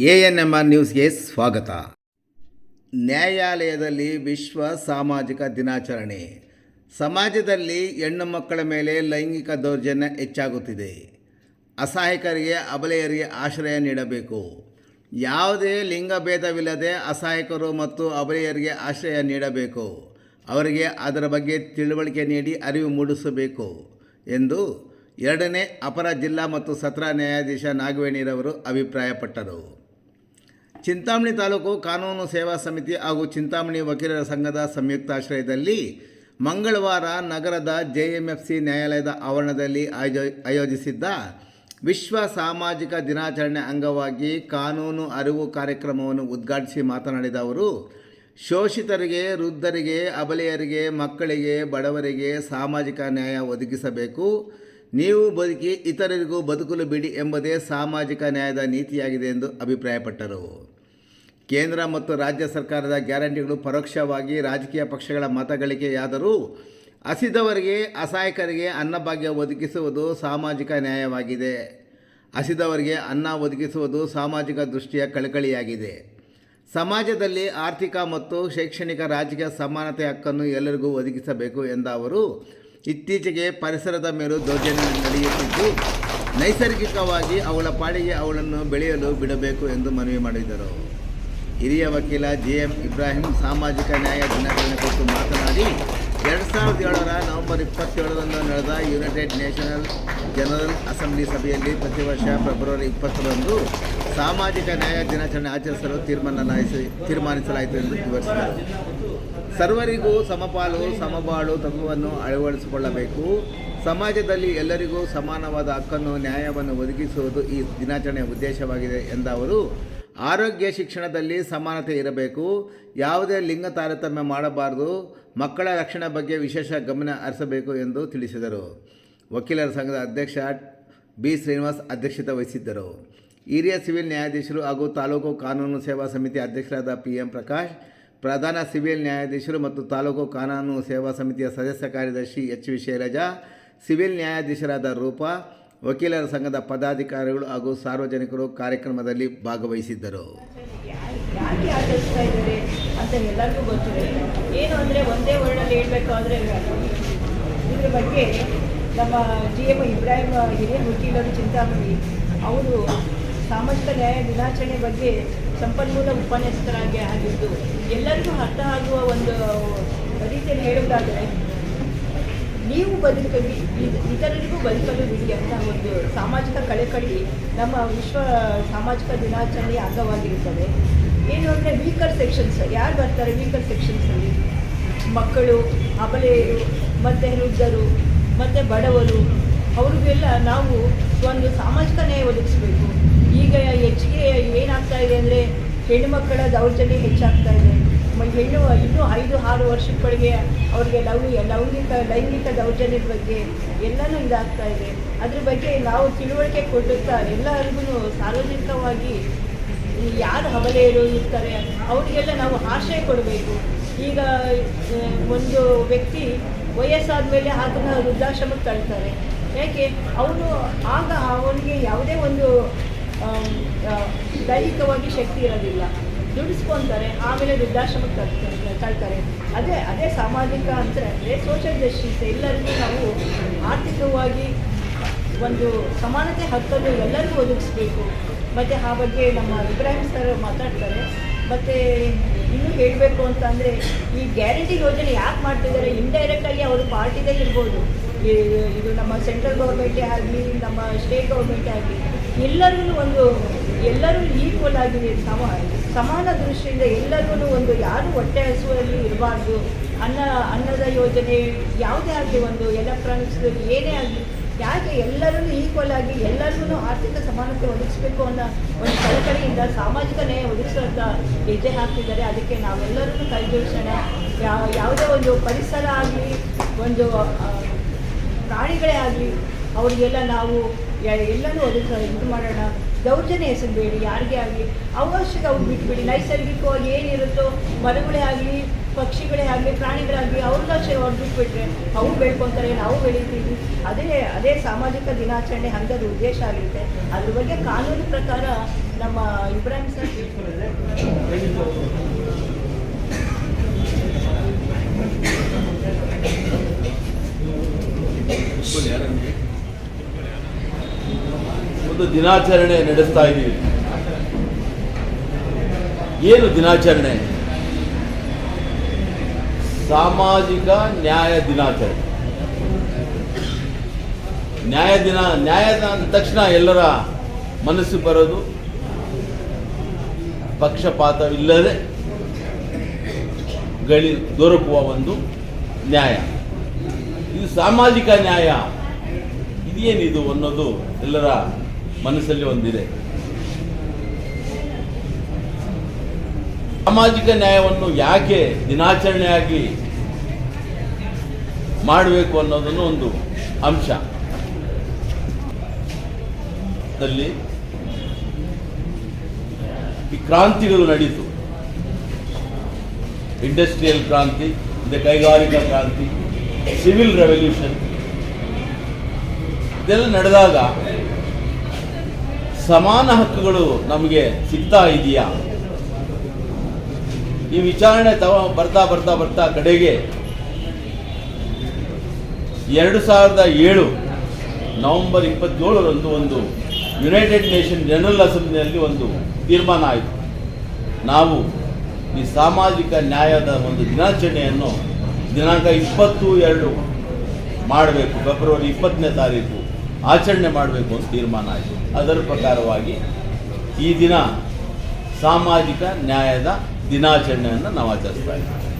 A N M R ನ್ಯೂಸ್ಗೆ ಸ್ವಾಗತ. ನ್ಯಾಯಾಲಯದಲ್ಲಿ ವಿಶ್ವ ಸಾಮಾಜಿಕ ದಿನಾಚರಣೆ. ಸಮಾಜದಲ್ಲಿ ಹೆಣ್ಣು ಮಕ್ಕಳ ಮೇಲೆ ಲೈಂಗಿಕ ದೌರ್ಜನ್ಯ ಹೆಚ್ಚಾಗುತ್ತಿದೆ. ಅಸಹಾಯಕರಿಗೆ, ಅಬಲೆಯರಿಗೆ ಆಶ್ರಯ ನೀಡಬೇಕು. ಯಾವುದೇ ಲಿಂಗಭೇದವಿಲ್ಲದೆ ಅಸಹಾಯಕರು ಮತ್ತು ಅಬಲೆಯರಿಗೆ ಆಶ್ರಯ ನೀಡಬೇಕು. ಅವರಿಗೆ ಅದರ ಬಗ್ಗೆ ತಿಳುವಳಿಕೆ ನೀಡಿ ಅರಿವು ಮೂಡಿಸಬೇಕು ಎಂದು ಎರಡನೇ ಅಪರ ಜಿಲ್ಲಾ ಮತ್ತು ಸತ್ರ ನ್ಯಾಯಾಧೀಶ ನಾಗವೇಣಿರವರು ಅಭಿಪ್ರಾಯಪಟ್ಟರು. ಚಿಂತಾಮಣಿ ತಾಲೂಕು ಕಾನೂನು ಸೇವಾ ಸಮಿತಿ ಹಾಗೂ ಚಿಂತಾಮಣಿ ವಕೀಲರ ಸಂಘದ ಸಂಯುಕ್ತಾಶ್ರಯದಲ್ಲಿ ಮಂಗಳವಾರ ನಗರದ ಜೆಎಂಎಫ್ಸಿ ನ್ಯಾಯಾಲಯದ ಆವರಣದಲ್ಲಿ ಆಯೋ, ಆಯೋಜಿಸಿದ್ದ ವಿಶ್ವ ಸಾಮಾಜಿಕ ದಿನಾಚರಣೆ ಅಂಗವಾಗಿ ಕಾನೂನು ಅರಿವು ಕಾರ್ಯಕ್ರಮವನ್ನು ಉದ್ಘಾಟಿಸಿ ಮಾತನಾಡಿದ ಅವರು, ಶೋಷಿತರಿಗೆ, ವೃದ್ಧರಿಗೆ, ಅಬಲೆಯರಿಗೆ, ಮಕ್ಕಳಿಗೆ, ಬಡವರಿಗೆ ಸಾಮಾಜಿಕ ನ್ಯಾಯ ಒದಗಿಸಬೇಕು. ನೀವು ಬದುಕಿ ಇತರರಿಗೂ ಬದುಕಲು ಬಿಡಿ ಎಂಬುದೇ ಸಾಮಾಜಿಕ ನ್ಯಾಯದ ನೀತಿಯಾಗಿದೆ ಎಂದು ಅಭಿಪ್ರಾಯಪಟ್ಟರು. ಕೇಂದ್ರ ಮತ್ತು ರಾಜ್ಯ ಸರ್ಕಾರದ ಗ್ಯಾರಂಟಿಗಳು ಪರೋಕ್ಷವಾಗಿ ರಾಜಕೀಯ ಪಕ್ಷಗಳ ಮತಗಳಿಕೆಯಾದರೂ ಹಸಿದವರಿಗೆ, ಅಸಹಾಯಕರಿಗೆ ಅನ್ನಭಾಗ್ಯ ಒದಗಿಸುವುದು ಸಾಮಾಜಿಕ ನ್ಯಾಯವಾಗಿದೆ. ಹಸಿದವರಿಗೆ ಅನ್ನ ಒದಗಿಸುವುದು ಸಾಮಾಜಿಕ ದೃಷ್ಟಿಯ ಕಳಕಳಿಯಾಗಿದೆ. ಸಮಾಜದಲ್ಲಿ ಆರ್ಥಿಕ ಮತ್ತು ಶೈಕ್ಷಣಿಕ ರಾಜಕೀಯ ಸಮಾನತೆ ಹಕ್ಕನ್ನು ಎಲ್ಲರಿಗೂ ಒದಗಿಸಬೇಕು ಎಂದ ಅವರು ಇತ್ತೀಚೆಗೆ ಪರಿಸರದ ಮೇಲೂ ದೌರ್ಜನ್ಯ ನಡೆಯುತ್ತಿದ್ದು, ನೈಸರ್ಗಿಕವಾಗಿ ಅವಳ ಪಾಡಿಗೆ ಅವಳನ್ನು ಬೆಳೆಯಲು ಬಿಡಬೇಕು ಎಂದು ಮನವಿ ಮಾಡಿದರು. ಹಿರಿಯ ವಕೀಲ ಜೆ ಎಂ ಇಬ್ರಾಹಿಂ ಸಾಮಾಜಿಕ ನ್ಯಾಯ ದಿನಾಚರಣೆ ಕುರಿತು ಮಾತನಾಡಿ, ಎರಡು ಸಾವಿರದ ಏಳರ ನವೆಂಬರ್ ಇಪ್ಪತ್ತೇಳರಂದು ನಡೆದ ಯುನೈಟೆಡ್ ನೇಷನಲ್ ಜನರಲ್ ಅಸೆಂಬ್ಲಿ ಸಭೆಯಲ್ಲಿ ಪ್ರತಿ ವರ್ಷ ಫೆಬ್ರವರಿ ಇಪ್ಪತ್ತರಂದು ಸಾಮಾಜಿಕ ನ್ಯಾಯ ದಿನಾಚರಣೆ ಆಚರಿಸಲು ತೀರ್ಮಾನ ತೀರ್ಮಾನಿಸಲಾಯಿತು ಎಂದು ವಿವರಿಸಿದರು ಸರ್ವರಿಗೂ ಸಮಪಾಲು, ಸಮಬಾಳು ತತ್ವವನ್ನು ಅಳವಡಿಸಿಕೊಳ್ಳಬೇಕು. ಸಮಾಜದಲ್ಲಿ ಎಲ್ಲರಿಗೂ ಸಮಾನವಾದ ಹಕ್ಕನ್ನು, ನ್ಯಾಯವನ್ನು ಒದಗಿಸುವುದು ಈ ದಿನಾಚರಣೆಯ ಉದ್ದೇಶವಾಗಿದೆ ಎಂದ ಅವರು ಆರೋಗ್ಯ ಶಿಕ್ಷಣದಲ್ಲಿ ಸಮಾನತೆ ಇರಬೇಕು. ಯಾವುದೇ ಲಿಂಗ ತಾರತಮ್ಯ ಮಾಡಬಾರದು. ಮಕ್ಕಳ ರಕ್ಷಣೆ ಬಗ್ಗೆ ವಿಶೇಷ ಗಮನ ಹರಿಸಬೇಕು ಎಂದು ತಿಳಿಸಿದರು. ವಕೀಲರ ಸಂಘದ ಅಧ್ಯಕ್ಷ ಬಿ. ಶ್ರೀನಿವಾಸ್ ಅಧ್ಯಕ್ಷತೆ ವಹಿಸಿದ್ದರು. ಹಿರಿಯ ಸಿವಿಲ್ ನ್ಯಾಯಾಧೀಶರು ಹಾಗೂ ತಾಲೂಕು ಕಾನೂನು ಸೇವಾ ಸಮಿತಿ ಅಧ್ಯಕ್ಷರಾದ ಪಿ ಎಂ ಪ್ರಕಾಶ್, ಪ್ರಧಾನ ಸಿವಿಲ್ ನ್ಯಾಯಾಧೀಶರು ಮತ್ತು ತಾಲೂಕು ಕಾನೂನು ಸೇವಾ ಸಮಿತಿಯ ಸದಸ್ಯ ಕಾರ್ಯದರ್ಶಿ ಎಚ್ ವಿ ಶೈಲಜಾ, ಸಿವಿಲ್ ನ್ಯಾಯಾಧೀಶರಾದ ರೂಪಾ, ವಕೀಲರ ಸಂಘದ ಪದಾಧಿಕಾರಿಗಳು ಹಾಗೂ ಸಾರ್ವಜನಿಕರು ಕಾರ್ಯಕ್ರಮದಲ್ಲಿ ಭಾಗವಹಿಸಿದ್ದರು. ಏನು ಅಂದರೆ ಒಂದೇ ಹೇಳಬೇಕು ಅಂದರೆ ನಮ್ಮ ಇಬ್ರಾಹಿಂ ಹಿರಿಯ ವಕೀಲರು ಚಿಂತಾಮಣಿ. ಅವರು ಸಾಮಾಜಿಕ ನ್ಯಾಯ ದಿನಾಚರಣೆ ಬಗ್ಗೆ ಸಂಪನ್ಮೂಲ ಉಪನ್ಯಾಸಕರಾಗಿ ಆಗಿದ್ದು, ಎಲ್ಲರಿಗೂ ಅರ್ಥ ಆಗುವ ಒಂದು ರೀತಿಯಲ್ಲಿ ಹೇಳುವುದಾದರೆ, ನೀವು ಬದುಕಲಿ, ಇತರರಿಗೂ ಬದುಕಲು ಬಿಡಿ ಅಂತ ಒಂದು ಸಾಮಾಜಿಕ ಕಳಕಳಿ ನಮ್ಮ ವಿಶ್ವ ಸಾಮಾಜಿಕ ದಿನಾಚರಣೆಯ ಅಂಗವಾಗಿರುತ್ತದೆ. ಏನು ಅಂದರೆ ವೀಕರ್ ಸೆಕ್ಷನ್ಸ್ ಯಾರು ಬರ್ತಾರೆ ವೀಕರ್ ಸೆಕ್ಷನ್ಸಲ್ಲಿ ಮಕ್ಕಳು, ಅಬಲೆಯರು, ಮತ್ತು ವೃದ್ಧರು, ಮತ್ತು ಬಡವರು, ಅವ್ರಿಗೆಲ್ಲ ನಾವು ಒಂದು ಸಾಮಾಜಿಕ ನ್ಯಾಯ ಒದಗಿಸಬೇಕು. ಈಗ ಹೆಚ್ಚಿಗೆ ಏನಾಗ್ತಾ ಇದೆ ಅಂದರೆ ಹೆಣ್ಣುಮಕ್ಕಳ ದೌರ್ಜನ್ಯ ಹೆಚ್ಚಾಗ್ತಾ ಇದೆ. ಹೆಣ್ಣು ಇನ್ನೂ ಐದು, ಆರು ವರ್ಷಗಳಿಗೆ ಅವ್ರಿಗೆ ಲವ್ ಲೌಂಗಿಕ ಲೈಂಗಿಕ ದೌರ್ಜನ್ಯದ ಬಗ್ಗೆ ಎಲ್ಲನೂ ಇದಾಗ್ತಾ ಇದೆ. ಅದ್ರ ಬಗ್ಗೆ ನಾವು ತಿಳುವಳಿಕೆ ಕೊಡುತ್ತಾ ಎಲ್ಲರಿಗೂ ಸಾರ್ವಜನಿಕವಾಗಿ ಯಾರು ಹವಲೆಯರು ಇರ್ತಾರೆ ಅವರಿಗೆಲ್ಲ ನಾವು ಆಶ್ರಯ ಕೊಡಬೇಕು. ಈಗ ಒಂದು ವ್ಯಕ್ತಿ ವಯಸ್ಸಾದ ಮೇಲೆ ಆತನ ವೃದ್ಧಾಶ್ರಮಕ್ಕೆ ತಳ್ತಾರೆ. ಯಾಕೆ? ಅವನು ಆಗ ಅವನಿಗೆ ಯಾವುದೇ ಒಂದು ದೈಹಿಕವಾಗಿ ಶಕ್ತಿ ಇರೋದಿಲ್ಲ. ದುಡಿಸ್ಕೊತಾರೆ, ಆಮೇಲೆ ವೃದ್ಧಾಶ್ರಮಕ್ಕೆ ತಳ್ತಾರೆ ಅದೇ ಅದೇ ಸಾಮಾಜಿಕ ಅಂತ ಅಂದರೆ ಸೋಷಿಯಲ್ ಜಸ್ಟಿಸ್ ಎಲ್ಲರಿಗೂ ನಾವು ಆರ್ಥಿಕವಾಗಿ ಒಂದು ಸಮಾನತೆ ಹಕ್ಕನ್ನು ಎಲ್ಲರಿಗೂ ಒದಗಿಸ್ಬೇಕು. ಮತ್ತು ಆ ಬಗ್ಗೆ ನಮ್ಮ ಇಬ್ರಾಹಿಂ ಸರ್ ಮಾತಾಡ್ತಾರೆ. ಮತ್ತು ಇನ್ನೂ ಹೇಳಬೇಕು ಅಂತ ಅಂದರೆ ಈ ಗ್ಯಾರಂಟಿ ಯೋಜನೆ ಯಾಕೆ ಮಾಡ್ತಿದ್ದಾರೆ? ಇಂಡೈರೆಕ್ಟಾಗಿ ಅವರು ಪಾರ್ಟಿದೇ ಇರ್ಬೋದು. ಇದು ನಮ್ಮ ಸೆಂಟ್ರಲ್ ಗೌರ್ಮೆಂಟೇ ಆಗಲಿ, ನಮ್ಮ ಸ್ಟೇಟ್ ಗೌರ್ಮೆಂಟೇ ಆಗಲಿ ಎಲ್ಲರಿಗೂ ಒಂದು, ಎಲ್ಲರೂ ಈಕ್ವಲ್ ಆಗಿ ಸಮ, ಸಮಾನ ದೃಷ್ಟಿಯಿಂದ ಎಲ್ಲರಿಗೂ ಒಂದು ಯಾರು ಹೊಟ್ಟೆ ಹಸುವಲ್ಲಿ ಇರಬಾರ್ದು ಅನ್ನ, ಅನ್ನದ ಯೋಜನೆ ಯಾವುದೇ ಆಗಲಿ ಒಂದು ಎಲೆಕ್ಟ್ರಾನಿಕ್ಸ್ ಏನೇ ಆಗಲಿ, ಯಾಕೆ ಎಲ್ಲರನ್ನು ಈಕ್ವಲ್ ಆಗಿ ಎಲ್ಲರಿಗೂ ಆರ್ಥಿಕ ಸಮಾನತೆ ಒದಗಿಸಬೇಕು ಅನ್ನೋ ಒಂದು ಕಳಕಳಿಯಿಂದ ಸಾಮಾಜಿಕ ನ್ಯಾಯ ಒದಗಿಸುವಂಥ ಹೆಜ್ಜೆ ಹಾಕ್ತಿದ್ದಾರೆ. ಅದಕ್ಕೆ ನಾವೆಲ್ಲರೂ ಕೈಜೋಡಿಸೋಣ. ಯಾವ ಯಾವುದೇ ಒಂದು ಪರಿಸರ ಆಗಲಿ, ಒಂದು ಪ್ರಾಣಿಗಳೇ ಆಗಲಿ, ಅವರಿಗೆಲ್ಲ ನಾವು ಎಲ್ಲನೂ ಒದಗಿಸ ಇದು ಮಾಡೋಣ. ದೌರ್ಜನ್ಯ ಎಸಗಬೇಡಿ ಯಾರಿಗೇ ಆಗಲಿ. ಅವಶ್ಯಕ ಅವ್ರು ಬಿಟ್ಬಿಡಿ. ನೈಸರ್ಗಿಕವಾಗಿ ಏನಿರುತ್ತೋ ಮರಗಳೇ ಆಗಲಿ, ಪಕ್ಷಿಗಳೇ ಆಗಲಿ, ಪ್ರಾಣಿಗಳಾಗಲಿ, ಅವ್ರನ್ನ ಅವ್ರು ಬಿಟ್ಬಿಟ್ರೆ ಅವು ಬೆಳ್ಕೊತಾರೆ, ನಾವು ಬೆಳಿತೀವಿ. ಅದೇ ಅದೇ ಸಾಮಾಜಿಕ ದಿನಾಚರಣೆ ಹಂಗದ ಉದ್ದೇಶ ಆಗಿರುತ್ತೆ. ಅದ್ರ ಬಗ್ಗೆ ಕಾನೂನು ಪ್ರಕಾರ ನಮ್ಮ ಇಬ್ರಾಹಿಂ ಸರ್ ಒಂದು ದಿನಾಚರಣೆ ನಡೆಸ್ತಾ ಇದ್ದೀವಿ. ಏನು ದಿನಾಚರಣೆ? ಸಾಮಾಜಿಕ ನ್ಯಾಯ ದಿನಾಚರಣೆ. ನ್ಯಾಯ ದಿನ ನ್ಯಾಯದ ತಕ್ಷಣ ಎಲ್ಲರ ಮನಸ್ಸು ಬರೋದು. ಪಕ್ಷಪಾತವಿಲ್ಲದೆ ಗಳಿ ದೊರಕುವ ಒಂದು ನ್ಯಾಯ. ಇದು ಸಾಮಾಜಿಕ ನ್ಯಾಯ. ಇದೇನಿದು ಅನ್ನೋದು ಎಲ್ಲರ ಮನಸ್ಸಲ್ಲಿ ಒಂದಿದೆ. ಸಾಮಾಜಿಕ ನ್ಯಾಯವನ್ನು ಯಾಕೆ ದಿನಾಚರಣೆಯಾಗಿ ಮಾಡಬೇಕು ಅನ್ನೋದನ್ನು ಒಂದು ಅಂಶ. ಈ ಕ್ರಾಂತಿಗಳು ನಡೀತು. ಇಂಡಸ್ಟ್ರಿಯಲ್ ಕ್ರಾಂತಿ ಕೈಗಾರಿಕಾ ಕ್ರಾಂತಿ. Civil revolution. ಇದೆಲ್ಲ ನಡೆದಾಗ ಸಮಾನ ಹಕ್ಕುಗಳು ನಮಗೆ ಸಿಗ್ತಾ ಇದೆಯಾ? ಈ ವಿಚಾರಣೆ ತವ ಬರ್ತಾ ಬರ್ತಾ ಬರ್ತಾ ಕಡೆಗೆ ಎರಡು ಸಾವಿರದ ಏಳು ನವೆಂಬರ್ ಇಪ್ಪತ್ತೇಳರಂದು ಒಂದು ಯುನೈಟೆಡ್ ನೇಷನ್ ಜನರಲ್ ಅಸೆಂಬ್ಲಿಯಲ್ಲಿ ಒಂದು ತೀರ್ಮಾನ ಆಯಿತು. ನಾವು ಈ ಸಾಮಾಜಿಕ ನ್ಯಾಯದ ಒಂದು ದಿನಾಚರಣೆಯನ್ನು ದಿನಾಂಕ ಇಪ್ಪತ್ತು ಎರಡು ಮಾಡಬೇಕು, ಫೆಬ್ರವರಿ ಇಪ್ಪತ್ತನೇ ತಾರೀಕು ಆಚರಣೆ ಮಾಡಬೇಕು ಅಂತ ತೀರ್ಮಾನ ಆಯಿತು. ಅದರ ಪ್ರಕಾರವಾಗಿ ಈ ದಿನ ಸಾಮಾಜಿಕ ನ್ಯಾಯದ ದಿನಾಚರಣೆಯನ್ನು ನಾವು ಆಚರಿಸ್ತಾ ಇದ್ದೀವಿ.